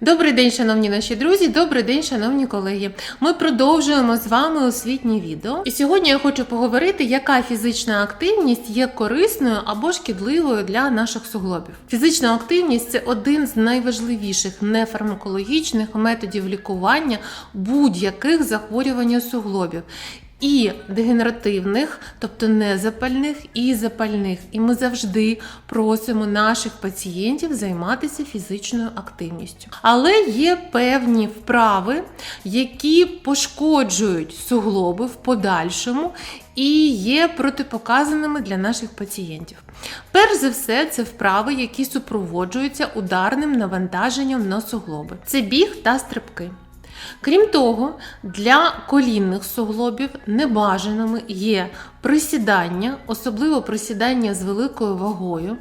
Добрий день, шановні наші друзі, добрий день, шановні колеги. Ми продовжуємо з вами освітнє відео. І сьогодні я хочу поговорити, яка фізична активність є корисною або шкідливою для наших суглобів. Фізична активність це один з найважливіших нефармакологічних методів лікування будь-яких захворювань суглобів. І дегенеративних, тобто незапальних, і запальних. І ми завжди просимо наших пацієнтів займатися фізичною активністю. Але є певні вправи, які пошкоджують суглоби в подальшому і є протипоказаними для наших пацієнтів. Перш за все, це вправи, які супроводжуються ударним навантаженням на суглоби. Це біг та стрибки. Крім того, для колінних суглобів небажаними є присідання, особливо присідання з великою вагою,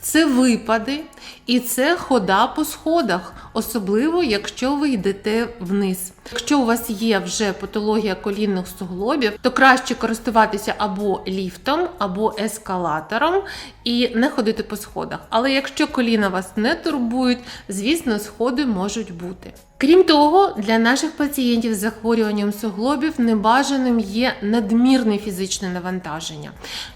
це випади і це хода по сходах, особливо якщо ви йдете вниз. Якщо у вас є вже патологія колінних суглобів, то краще користуватися або ліфтом, або ескалатором і не ходити по сходах. Але якщо коліна вас не турбують, звісно, сходи можуть бути. Крім того, для наших пацієнтів з захворюванням суглобів небажаним є надмірне фізичне навантаження.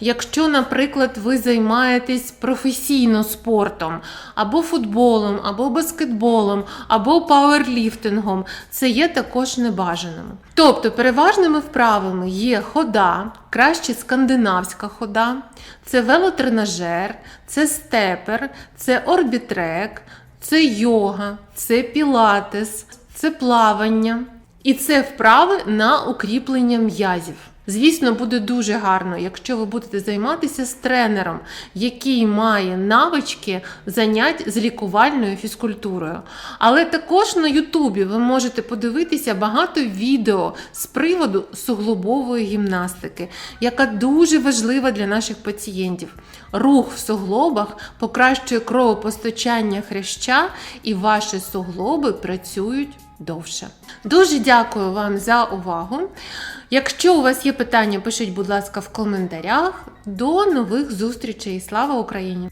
Якщо, наприклад, ви займаєтесь професійно спортом, або футболом, або баскетболом, або пауерліфтингом, це є також небажаним. Тобто переважними вправами є хода, краще скандинавська хода, це велотренажер, це степер, це орбітрек, це йога, це пілатес, це плавання. І це вправи на укріплення м'язів. Звісно, буде дуже гарно, якщо ви будете займатися з тренером, який має навички занять з лікувальною фізкультурою. Але також на Ютубі ви можете подивитися багато відео з приводу суглобової гімнастики, яка дуже важлива для наших пацієнтів. Рух в суглобах покращує кровопостачання хряща, і ваші суглоби працюють довше. Дуже дякую вам за увагу. Якщо у вас є питання, пишіть, будь ласка, в коментарях. До нових зустрічей. Слава Україні!